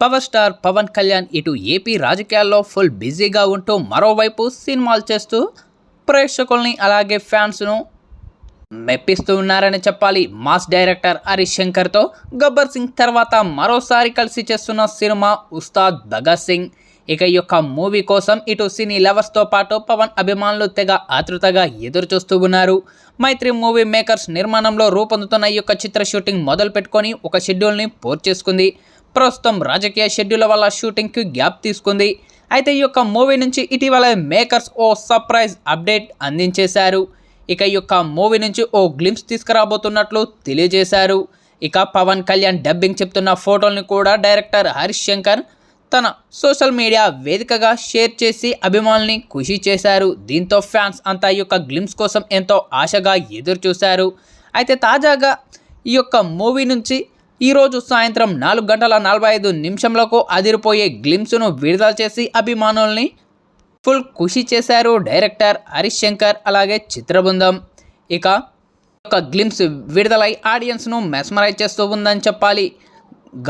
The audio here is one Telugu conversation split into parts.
పవర్ స్టార్ పవన్ కళ్యాణ్ ఇటు ఏపీ రాజకీయాల్లో ఫుల్ బిజీగా ఉంటూ మరోవైపు సినిమాలు చేస్తూ ప్రేక్షకుల్ని అలాగే ఫ్యాన్స్ను మెప్పిస్తూ ఉన్నారని చెప్పాలి. మాస్ డైరెక్టర్ హరీష్ శంకర్తో గబ్బర్ సింగ్ తర్వాత మరోసారి కలిసి చేస్తున్న సినిమా ఉస్తాద్ భగత్ సింగ్. ఇక ఈ యొక్క మూవీ కోసం ఇటు సినీ లవర్స్తో పాటు పవన్ అభిమానులు తెగ ఆతృతగా ఎదురు చూస్తూ ఉన్నారు. మైత్రి మూవీ మేకర్స్ నిర్మాణంలో రూపొందుతున్న ఈ యొక్క చిత్ర షూటింగ్ మొదలు పెట్టుకొని ఒక షెడ్యూల్ని పూర్తి చేసుకుంది. ప్రస్తుతం రాజకీయ షెడ్యూల్ వల్ల షూటింగ్కి గ్యాప్ తీసుకుంది. అయితే ఈ యొక్క మూవీ నుంచి ఇటీవల మేకర్స్ ఓ సర్ప్రైజ్ అప్డేట్ అందించేశారు. ఇక ఈ యొక్క మూవీ నుంచి ఓ గ్లిమ్స్ తీసుకురాబోతున్నట్లు తెలియజేశారు. ఇక పవన్ కళ్యాణ్ డబ్బింగ్ చెప్తున్న ఫోటోల్ని కూడా డైరెక్టర్ హరీష్ శంకర్ తన సోషల్ మీడియా వేదికగా షేర్ చేసి అభిమానుల్ని ఖుషి చేశారు. దీంతో ఫ్యాన్స్ అంతా ఈ యొక్క గ్లిమ్స్ కోసం ఎంతో ఆశగా ఎదురు చూశారు అయితే తాజాగా ఈ యొక్క మూవీ నుంచి ఈరోజు సాయంత్రం నాలుగు గంటల నలభై ఐదు నిమిషంలకు అదిరిపోయే గ్లిమ్స్ను విడుదల చేసి అభిమానుల్ని ఫుల్ ఖుషి చేశారు డైరెక్టర్ హరీష్ శంకర్ అలాగే చిత్రబృందం. ఇక ఒక గ్లిమ్స్ విడుదలై ఆడియన్స్ను మెస్మరైజ్ చేస్తూ ఉందని చెప్పాలి.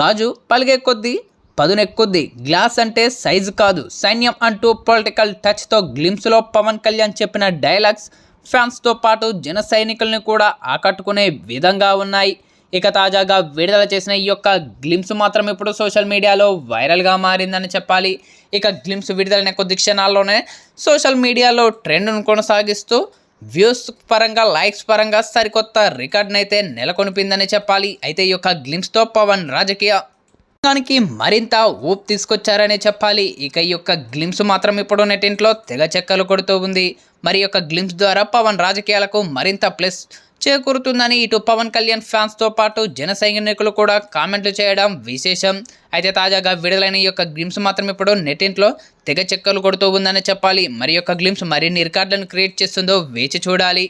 గాజు పలిగే కొద్దీ పదునెక్కుద్ది గ్లాస్ అంటే సైజు కాదు సైన్యం అంటూ పొలిటికల్ టచ్తో గ్లిమ్స్లో పవన్ కళ్యాణ్ చెప్పిన డైలాగ్స్ ఫ్యాన్స్తో పాటు జన సైనికుల్ని కూడా ఆకట్టుకునే విధంగా ఉన్నాయి. ఇక తాజాగా విడుదల చేసిన ఈ యొక్క గ్లిమ్స్ మాత్రం ఇప్పుడు సోషల్ మీడియాలో వైరల్గా మారిందని చెప్పాలి. ఇక గ్లిమ్స్ విడుదలైన కొద్ది క్షణాల్లోనే సోషల్ మీడియాలో ట్రెండ్ను కొనసాగిస్తూ వ్యూస్ పరంగా లైక్స్ పరంగా సరికొత్త రికార్డ్ని అయితే నెలకొనిపిందని చెప్పాలి. అయితే ఈ యొక్క గ్లిమ్స్తో పవన్ రాజకీయ దానికి మరింత ఊపు తీసుకొచ్చారనే చెప్పాలి. ఇక ఈ యొక్క గ్లిమ్స్ మాత్రం ఇప్పుడు నెటింట్లో తెగ చెక్కలు కొడుతూ ఉంది. మరి యొక్క గ్లిమ్స్ ద్వారా పవన్ రాజకీయాలకు మరింత ప్లస్ చేకూరుతుందని ఇటు పవన్ కళ్యాణ్ ఫ్యాన్స్తో పాటు జన సైనికులు కూడా కామెంట్లు చేయడం విశేషం. అయితే తాజాగా విడుదలైన ఈ యొక్క గ్లిమ్స్ మాత్రం ఇప్పుడు నెటింట్లో తెగ చెక్కలు కొడుతూ ఉందని చెప్పాలి. మరి యొక్క గ్లిమ్స్ మరిన్ని రికార్డులను క్రియేట్ చేస్తుందో వేచి చూడాలి.